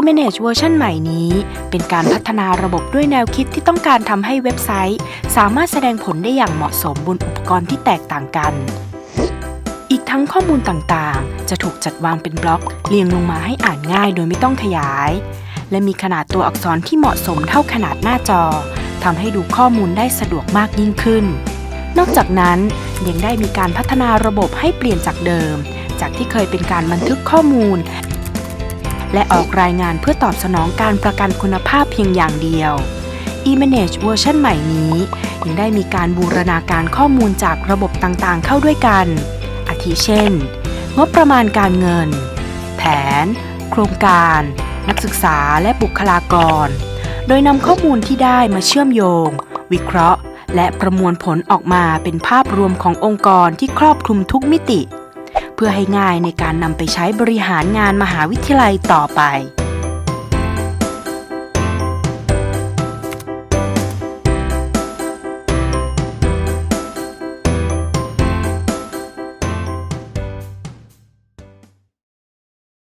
e-manage เวอร์ชันใหม่นี้ เป็นการพัฒนาระบบด้วยแนวคิดที่ต้องการทำให้เว็บไซต์ สามารถแสดงผลได้อย่างเหมาะสมบนอุปกรณ์ที่แตกต่างกัน อีกทั้งข้อมูลต่างๆ จะถูกจัดวางเป็นบล็อกเรียงลงมาให้อ่านง่ายโดยไม่ต้องขยาย และมีขนาดตัวอักษรที่เหมาะสมเท่าขนาดหน้าจอทำให้ดูข้อมูลได้สะดวกมากยิ่งขึ้น นอกจากนั้นยังได้มีการพัฒนาระบบให้เปลี่ยนจากเดิม จากที่เคยเป็นการบันทึกข้อมูล และออกรายงานเพื่อตอบสนองการประกันคุณภาพเพียงอย่างเดียว e-manage เวอร์ชันใหม่นี้ ยังได้มีการบูรณาการข้อมูลจากระบบต่างๆ เข้าด้วยกัน อาทิเช่น งบประมาณการเงิน แผน โครงการ นักศึกษาและบุคลากร โดยนำข้อมูลที่ได้มาเชื่อมโยง วิเคราะห์ และประมวลผลออกมาเป็นภาพรวมขององค์กรที่ครอบคลุมทุกมิติ พื่อให้ง่ายในการนำไปใช้บริหารงานมหาวิทยาลัยต่อไป